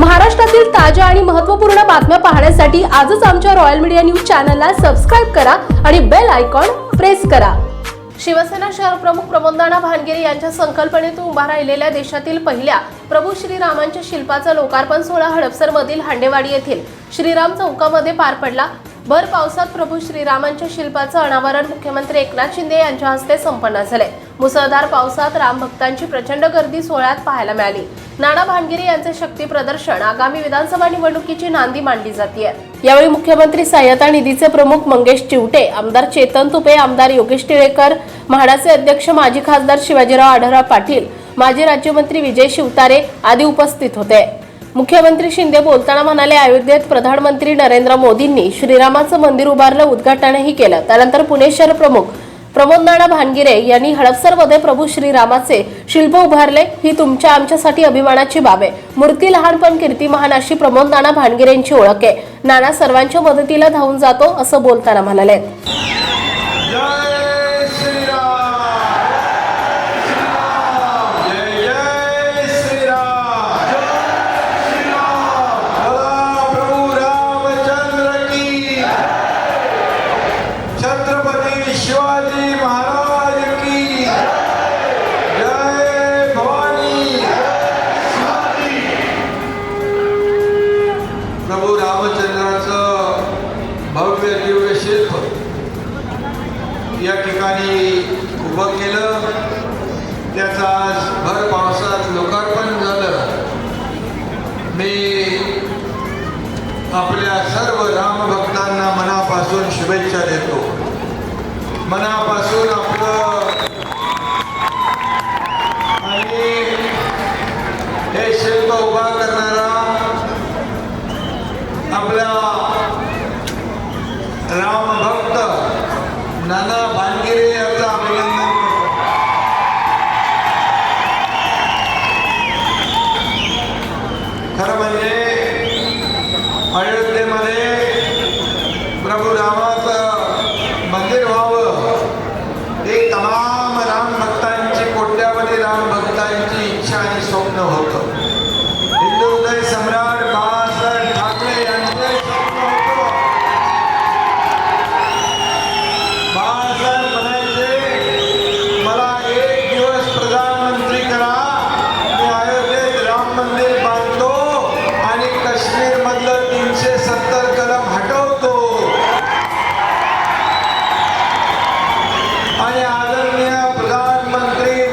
महाराष्ट्रातील ताज्या आणि महत्त्वपूर्ण बातम्या पाहण्यासाठी आजच आमच्या रॉयल मीडिया न्यूज चॅनलला सबस्क्राईब करा आणि बेल आयकॉन प्रेस करा. शिवसेना शहर प्रमुख प्रमोदनाना भानगिरी यांच्या संकल्पनेतून उभा राहिलेल्या देशातील पहिल्या प्रभू श्रीरामांच्या शिल्पाचा लोकार्पण सोहळा हडपसरमधील हांडेवाडी येथील श्रीराम चौकामध्ये पार पडला. भर पावसात प्रभू श्रीरामांच्या शिल्पाचं अनावरण मुख्यमंत्री एकनाथ शिंदे यांच्या हस्ते संपन्न झाले. मुसळधार पावसात रामभक्तांची प्रचंड गर्दी सोहळ्यात पाहायला मिळाली. नाना भानगिरे यांचे शक्ती प्रदर्शन आगामी विधानसभा निवडणुकीची नांदी मांडली जाते यावेळी मुख्यमंत्री सहाय्यता निधीचे प्रमुख मंगेश चिवटे आमदार चेतन तुपे आमदार योगेश टिळेकर म्हाडाचे अध्यक्ष माजी खासदार शिवाजीराव आढळराव पाटील माजी राज्यमंत्री विजय शिवतारे आदी उपस्थित होते. मुख्यमंत्री शिंदे बोलताना म्हणाले अयोध्येत प्रधानमंत्री नरेंद्र मोदींनी श्रीरामाचं मंदिर उभारलं उद्घाटनही केलं. त्यानंतर पुणे शहर प्रमुख प्रमोद नाना भानगिरे यांनी हडपसरमध्ये प्रभू श्रीरामाचे शिल्प उभारले. ही तुमच्या आमच्यासाठी अभिमानाची बाब आहे. मूर्ती लहानपण कीर्ती महान अशी प्रमोद नाना भानगिरेंची ओळख आहे. नाना सर्वांच्या मदतीला धावून जातो असं बोलताना म्हणाले. आपल्या सर्व रामभक्तांना मनापासून शुभेच्छा देतो. मनापासून आपलं आणि हे शिल्प उभा करणारा आपला रामभक्त नाना भानगिरे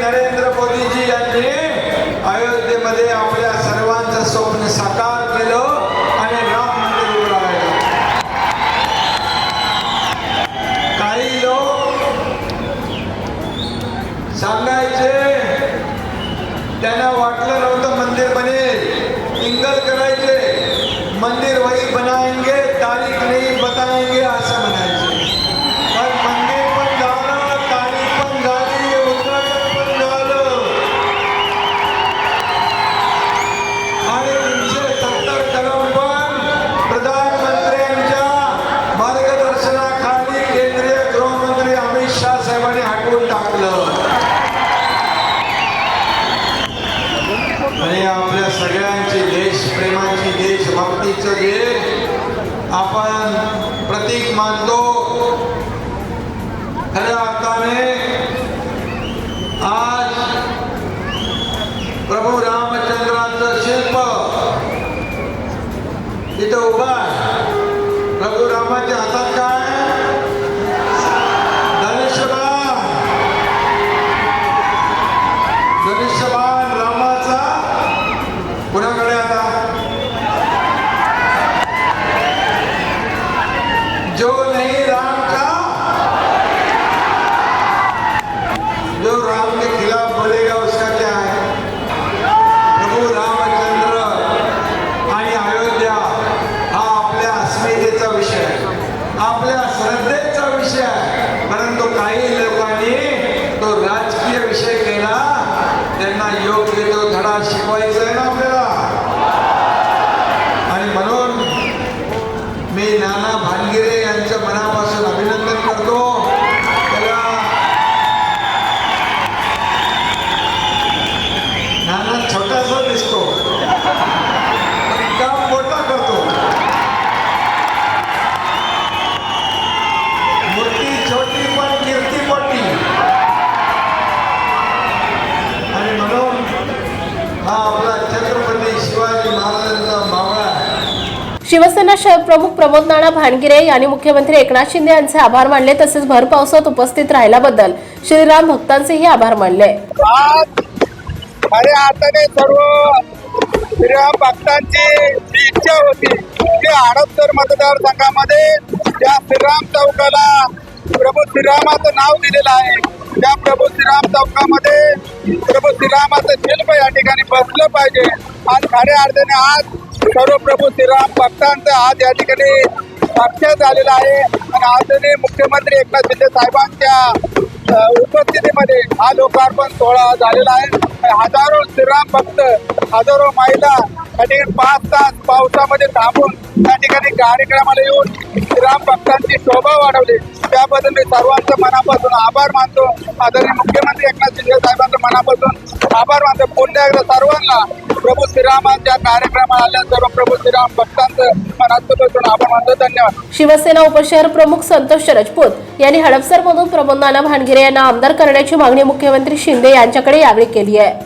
नरेंद्र मोदीजी यांनी अयोध्येमध्ये आपल्या सर्वांचं स्वप्न साकार केलं आणि राम मंदिर उभं काही लोक सांगायचे त्यांना वाटलं नव्हतं मंदिर बनेल. देशभक्तीचं जे आपण प्रतीक मानतो. खऱ्या अर्थाने आज प्रभू रामचंद्राचं शिल्प तिथं उभा आहे. प्रभू रामाच्या हातात काय? धनुष्यबाण. धनुष्यबाण. नाना भानगिरे यांच्या मनापासून अभिनंदन करतो. त्याला नाना छोटासा दिसतो. काम मोठा करतो. मोठी छोटी पण कीर्ती मोठी. आणि म्हणून हा आपला छत्रपती शिवाजी महाराज शिवसेना शहर प्रमुख प्रमोद नाना भानगिरे यांनी मुख्यमंत्री एकनाथ शिंदे यांचे आभार मानले तसेच भर पावसात उपस्थित राहिल्याबद्दल श्रीराम भक्तांचेही आभार मानले. आज खऱ्या सर्व श्रीराम भक्तांची जी इच्छा होती की हडपसर मतदारसंघामध्ये त्या श्रीराम चौकाला प्रभू श्रीरामाचं नाव दिलेलं आहे. त्या प्रभू श्रीराम चौकामध्ये प्रभू श्रीरामाचं शिल्प या ठिकाणी बसलं पाहिजे. आज खऱ्या अर्थाने आज सर्वप्रभू श्रीराम भक्तांचं आज या ठिकाणी साक्षात झालेला आहे. आणि आदरणीय मुख्यमंत्री एकनाथ शिंदे साहेबांच्या उपस्थितीमध्ये हा लोकार्पण सोहळा झालेला आहे. आणि हजारो श्रीराम भक्त हजारो महिला ठिकाणी पाच तास पावसामध्ये थांबून त्या ठिकाणी कार्यक्रमाला येऊन श्रीराम भक्तांची शोभा वाढवली. त्याबद्दल मी सर्वांचं मनापासून आभार मानतो. आदरणीय मुख्यमंत्री एकनाथ शिंदे साहेबांचं मनापासून आभार मानतो. पुन्हा एकदा सर्वांना प्रभू श्रीरामांच्या कार्यक्रमाला आल्या सर्व प्रभू श्रीराम भक्तांचं मनापासून आभार मानतो. धन्यवाद. शिवसेना उपशहर प्रमुख संतोष राजपूत यांनी हडपसरमधून प्रमोद नाना भानगिरे यांना आमदार करण्याची मागणी मुख्यमंत्री शिंदे यांच्याकडे यावेळी केली आहे.